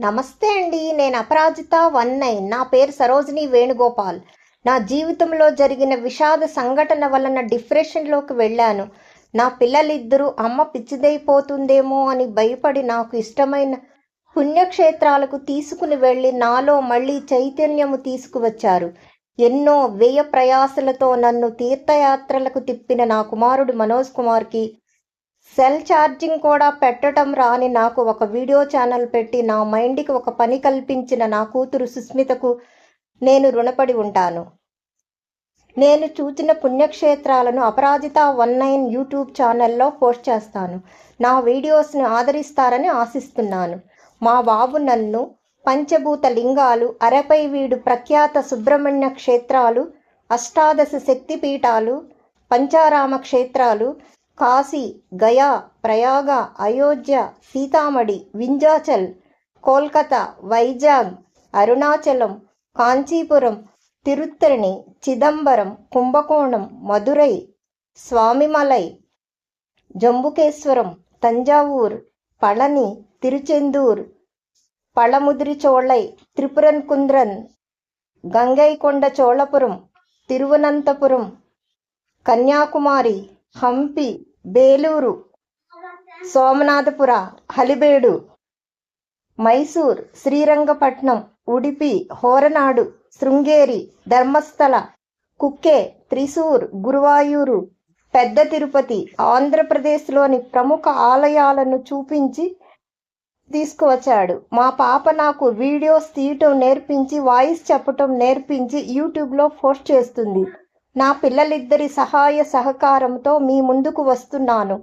నమస్తే అండి నేను అపరాజిత వన్ నైన్. నా పేరు సరోజిని వేణుగోపాల్. నా జీవితంలో జరిగిన విషాద సంఘటన వలన డిప్రెషన్లోకి వెళ్ళాను. నా పిల్లలిద్దరూ అమ్మ పిచ్చిదైపోతుందేమో అని భయపడి నాకు ఇష్టమైన పుణ్యక్షేత్రాలకు తీసుకుని వెళ్ళి నాలో మళ్ళీ చైతన్యము తీసుకువచ్చారు. ఎన్నో వ్యయ ప్రయాసలతో నన్ను తీర్థయాత్రలకు తిప్పిన నా కుమారుడు మనోజ్ కుమార్కి సెల్ ఛార్జింగ్ కూడా పెట్టడం రాని నాకు ఒక వీడియో ఛానల్ పెట్టి నా మైండ్కి ఒక పని కల్పించిన నా కూతురు సుస్మితకు నేను రుణపడి ఉంటాను. నేను చూచిన పుణ్యక్షేత్రాలను అపరాజిత వన్ నైన్ యూట్యూబ్ ఛానల్లో పోస్ట్ చేస్తాను. నా వీడియోస్ని ఆదరిస్తారని ఆశిస్తున్నాను. మా బాబు నన్ను పంచభూత లింగాలు అరపై వీడు ప్రఖ్యాత సుబ్రహ్మణ్య క్షేత్రాలు అష్టాదశ శక్తిపీఠాలు పంచారామ క్షేత్రాలు కాశీ గయా ప్రయాగ అయోధ్య సీతామఢి వింజాచల్ కోల్కతా వైజాగ్ అరుణాచలం కాంచీపురం తిరుత్తణి చిదంబరం కుంభకోణం మధురై స్వామిమలై జంబుకేశ్వరం తంజావూర్ పళని తిరుచెందూర్ పళముద్రి చోళై త్రిపురన్ కుంద్రన్ గంగైకొండ చోళపురం తిరువనంతపురం కన్యాకుమారి హంపి బేలూరు సోమనాథపుర హలిబేడు మైసూర్ శ్రీరంగపట్నం ఉడిపి హోరనాడు శృంగేరి ధర్మస్థల కుక్కే త్రిశూర్ గురువాయూరు పెద్ద తిరుపతి ఆంధ్రప్రదేశ్లోని ప్రముఖ ఆలయాలను చూపించి తీసుకువచ్చాడు. మా పాప నాకు వీడియోస్ తీయటం నేర్పించి వాయిస్ చెప్పటం నేర్పించి యూట్యూబ్లో పోస్ట్ చేస్తుంది. నా పిల్లలిద్దరి సహాయ సహకారంతో మీ ముందుకు వస్తున్నాను.